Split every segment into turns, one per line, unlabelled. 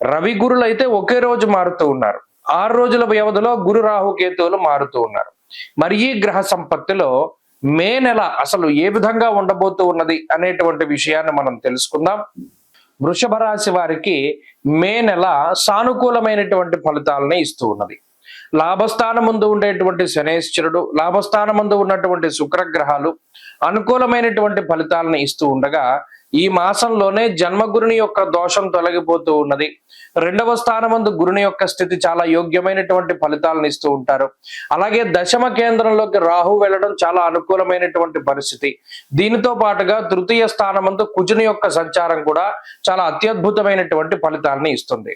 రవి గురులు అయితే ఒకే రోజు మారుతూ ఉన్నారు. ఆరు రోజుల వ్యవధిలో గురు రాహు కేతువులు మారుతూ ఉన్నారు. మరి ఈ గ్రహ సంపత్తిలో మే నెల అసలు ఏ విధంగా ఉండబోతూ ఉన్నది అనేటువంటి విషయాన్ని మనం తెలుసుకుందాం. వృషభ రాశి వారికి మే నెల సానుకూలమైనటువంటి ఫలితాలని ఇస్తూ ఉన్నది. లాభస్థానం ముందు ఉండేటువంటి శనేశ్వరుడు లాభస్థానం ముందు ఉన్నటువంటి శుక్రగ్రహాలు అనుకూలమైనటువంటి ఫలితాలను ఇస్తూ ఉండగా ఈ మాసంలోనే జన్మగురుని యొక్క దోషం తొలగిపోతూ ఉన్నది. రెండవ స్థానమందు గురుని యొక్క స్థితి చాలా యోగ్యమైనటువంటి ఫలితాలను ఇస్తూ ఉంటారు. అలాగే దశమ కేంద్రంలోకి రాహు వెళ్ళడం చాలా అనుకూలమైనటువంటి పరిస్థితి. దీనితో పాటుగా తృతీయ స్థానమందు కుజుని యొక్క సంచారం కూడా చాలా అత్యద్భుతమైనటువంటి ఫలితాలను ఇస్తుంది.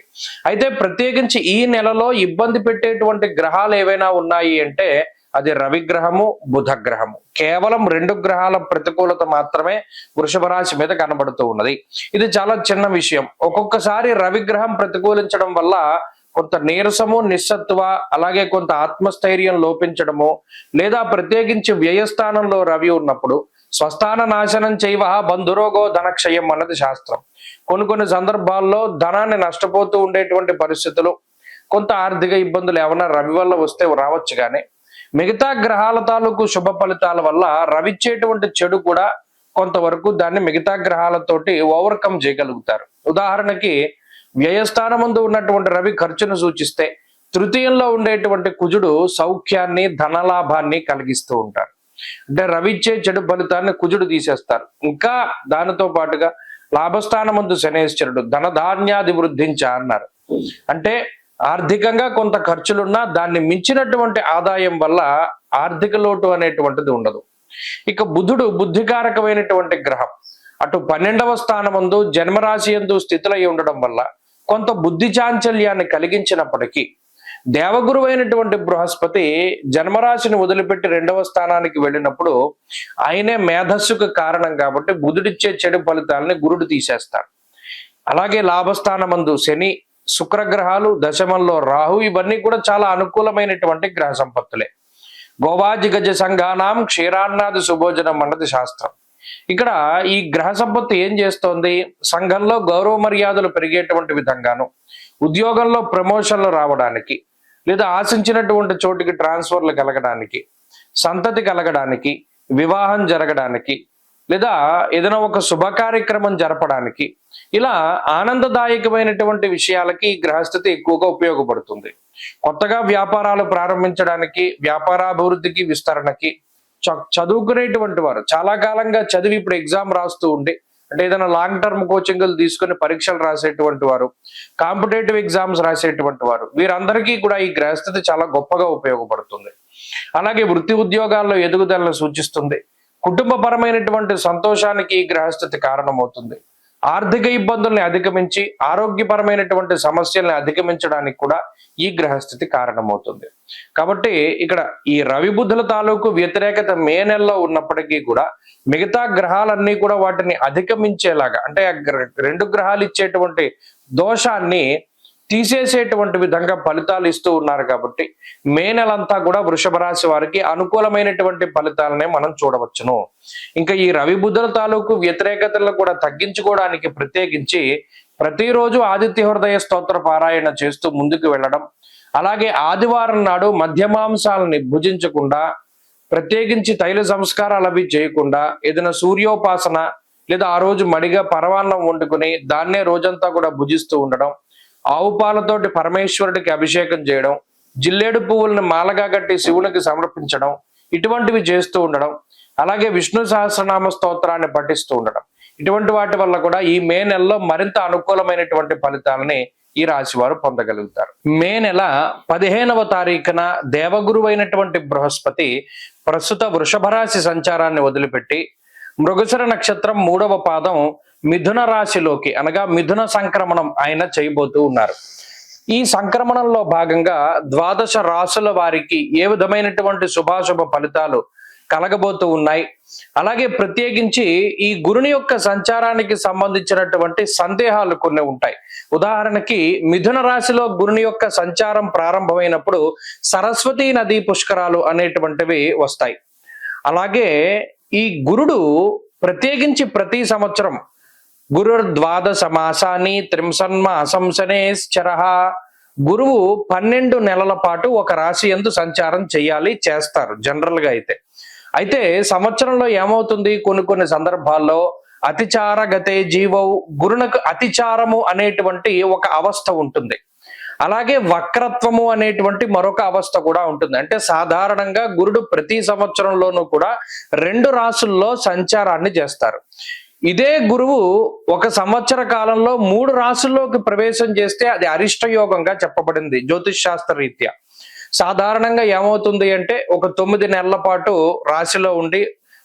అయితే ప్రత్యేకించి ఈ నెలలో ఇబ్బంది పెట్టేటువంటి గ్రహాలు ఏవైనా ఉన్నాయి అంటే అది రవిగ్రహము బుధ గ్రహము కేవలం రెండు గ్రహాల ప్రతికూలత మాత్రమే వృషభ రాశి మీద కనబడుతూ ఉన్నది. ఇది చాలా చిన్న విషయం. ఒక్కొక్కసారి రవిగ్రహం ప్రతికూలించడం వల్ల కొంత నీరసము నిస్సత్వ అలాగే కొంత ఆత్మస్థైర్యం లోపించడము లేదా ప్రత్యేకించి వ్యయస్థానంలో రవి ఉన్నప్పుడు స్వస్థాన నాశనం చేయవ బంధురోగో ధనక్షయం అన్నది శాస్త్రం. కొన్ని కొన్ని సందర్భాల్లో ధనాన్ని నష్టపోతూ ఉండేటువంటి పరిస్థితులు కొంత ఆర్థిక ఇబ్బందులు ఏమైనా రవి వల్ల వస్తే రావచ్చు కానీ మిగతా గ్రహాల తాలూకు శుభ ఫలితాల వల్ల రవిచ్చేటువంటి చెడు కూడా కొంతవరకు దాన్ని మిగతా గ్రహాలతోటి ఓవర్కమ్ చేయగలుగుతారు. ఉదాహరణకి వ్యయస్థానం ముందు ఉన్నటువంటి రవి ఖర్చును సూచిస్తే తృతీయంలో ఉండేటువంటి కుజుడు సౌఖ్యాన్ని ధనలాభాన్ని కలిగిస్తూ ఉంటారు. అంటే రవిచ్చే చెడు ఫలితాన్ని కుజుడు తీసేస్తారు. ఇంకా దానితో పాటుగా లాభస్థానం ముందు శనేశ్వరుడు ధనధాన్యాది వృద్ధించ అన్నారు. అంటే ఆర్థికంగా కొంత ఖర్చులున్నా దాన్ని మించినటువంటి ఆదాయం వల్ల ఆర్థిక లోటు అనేటువంటిది ఉండదు. ఇక బుధుడు బుద్ధికారకమైనటువంటి గ్రహం. అటు పన్నెండవ స్థానమందు జన్మరాశి ఎందు స్థితులై ఉండడం వల్ల కొంత బుద్ధి చాంచల్యాన్ని కలిగించినప్పటికీ దేవగురువైనటువంటి బృహస్పతి జన్మరాశిని వదిలిపెట్టి రెండవ స్థానానికి వెళ్ళినప్పుడు ఆయనే మేధస్సుకు కారణం కాబట్టి బుధుడిచ్చే చెడు ఫలితాలని గురుడు తీసేస్తాడు. అలాగే లాభస్థానమందు శని శుక్రగ్రహాలు దశమంలో రాహు ఇవన్నీ కూడా చాలా అనుకూలమైనటువంటి గ్రహ సంపత్తులే. గోవాజి గజ సంఘానాం క్షీరాన్నాది సుభోజనం అన్నది శాస్త్రం. ఇక్కడ ఈ గ్రహ సంపత్తి ఏం చేస్తోంది? సంఘంలో గౌరవ మర్యాదలు పెరిగేటువంటి విధంగాను ఉద్యోగంలో ప్రమోషన్లు రావడానికి లేదా ఆశించినటువంటి చోటికి ట్రాన్స్ఫర్లు కలగడానికి సంతతి కలగడానికి వివాహం జరగడానికి లేదా ఏదైనా ఒక శుభ కార్యక్రమం జరపడానికి ఇలా ఆనందదాయకమైనటువంటి విషయాలకి ఈ గ్రహస్థితి ఎక్కువగా ఉపయోగపడుతుంది. కొత్తగా వ్యాపారాలు ప్రారంభించడానికి వ్యాపారాభివృద్ధికి విస్తరణకి చ- చదువుకునేటువంటి వారు చాలా కాలంగా చదివి ఇప్పుడు ఎగ్జామ్ రాస్తూ ఉండి అంటే ఏదైనా లాంగ్ టర్మ్ కోచింగ్లు తీసుకుని పరీక్షలు రాసేటువంటి వారు కాంపిటేటివ్ ఎగ్జామ్స్ రాసేటువంటి వారు వీరందరికీ కూడా ఈ గ్రహస్థితి చాలా గొప్పగా ఉపయోగపడుతుంది. అలాగే వృత్తి ఉద్యోగాల్లో ఎదుగుదలను సూచిస్తుంది. కుటుంబపరమైనటువంటి సంతోషానికి ఈ గ్రహస్థితి కారణమవుతుంది. ఆర్థిక ఇబ్బందుల్ని అధిగమించి ఆరోగ్యపరమైనటువంటి సమస్యల్ని అధిగమించడానికి కూడా ఈ గ్రహస్థితి కారణమవుతుంది. కాబట్టి ఇక్కడ ఈ రవి బుద్ధుల తాలూకు వ్యతిరేకత మే నెలలో ఉన్నప్పటికీ కూడా మిగతా గ్రహాలన్నీ కూడా వాటిని అధిగమించేలాగా అంటే రెండు గ్రహాలు ఇచ్చేటువంటి దోషాన్ని తీసేసేటువంటి విధంగా ఫలితాలు ఇస్తూ ఉన్నారు కాబట్టి మే నెలంతా కూడా వృషభ రాశి వారికి అనుకూలమైనటువంటి ఫలితాలనే మనం చూడవచ్చును. ఇంకా ఈ రవి బుధుల తాలూకు వ్యతిరేకతలను కూడా తగ్గించుకోవడానికి ప్రత్యేకించి ప్రతిరోజు ఆదిత్య హృదయ స్తోత్ర పారాయణ చేస్తూ ముందుకు వెళ్ళడం అలాగే ఆదివారం నాడు మధ్యమాంసాలని భుజించకుండా ప్రత్యేకించి తైల సంస్కారాలు అవి చేయకుండా ఏదైనా సూర్యోపాసన లేదా ఆ రోజు మడిగా పరవాన్నం వండుకుని దాన్నే రోజంతా కూడా భుజిస్తూ ఉండడం ఆవు పాలతోటి పరమేశ్వరుడికి అభిషేకం చేయడం జిల్లేడు పువ్వులను మాలగా కట్టి శివునికి సమర్పించడం ఇటువంటివి చేస్తూ ఉండడం అలాగే విష్ణు సహస్రనామ స్తోత్రాన్ని పఠిస్తూ ఉండడం. ఇటువంటి వాటి వల్ల కూడా ఈ మే నెలలో మరింత అనుకూలమైనటువంటి ఫలితాలని ఈ రాశి వారు పొందగలుగుతారు. మే నెల పదిహేనవ తారీఖున దేవగురువైనటువంటి బృహస్పతి ప్రస్తుత వృషభ రాశి సంచారాన్ని వదిలిపెట్టి మృగశిర నక్షత్రం మూడవ పాదం మిథున రాశిలోకి అనగా మిథున సంక్రమణం ఆయన చేయబోతూ ఉన్నారు. ఈ సంక్రమణంలో భాగంగా ద్వాదశ రాసుల వారికి ఏ విధమైనటువంటి శుభాశుభ ఫలితాలు కలగబోతూ ఉన్నాయి. అలాగే ప్రత్యేకించి ఈ గురుని యొక్క సంచారానికి సంబంధించినటువంటి సందేహాలు కొన్ని ఉంటాయి. ఉదాహరణకి మిథున రాశిలో గురుని యొక్క సంచారం ప్రారంభమైనప్పుడు సరస్వతీ నదీ పుష్కరాలు అనేటువంటివి వస్తాయి. అలాగే ఈ గురుడు ప్రత్యేకించి ప్రతి సంవత్సరం గురుర్ ద్వాదశ మాసాన్ని త్రింసన్మ అసంసనేశ్చరహ గురువు పన్నెండు నెలల పాటు ఒక రాశి ఎందు సంచారం చేయాలి చేస్తారు జనరల్గా అయితే. అయితే సంవత్సరంలో ఏమవుతుంది? కొన్ని కొన్ని సందర్భాల్లో అతిచార గతే జీవౌ గురునకు అతిచారము అనేటువంటి ఒక అవస్థ ఉంటుంది. అలాగే వక్రత్వము అనేటువంటి మరొక అవస్థ కూడా ఉంటుంది. అంటే సాధారణంగా గురుడు ప్రతి సంవత్సరంలోనూ కూడా రెండు రాసుల్లో సంచారాన్ని చేస్తారు. ఇదే గురువు ఒక సంవత్సర కాలంలో మూడు రాసుల్లోకి ప్రవేశం చేస్తే అది అరిష్ట యోగంగా చెప్పబడింది జ్యోతిష్ శాస్త్ర రీత్యా. సాధారణంగా ఏమవుతుంది అంటే ఒక తొమ్మిది నెలల పాటు రాశిలో ఉండి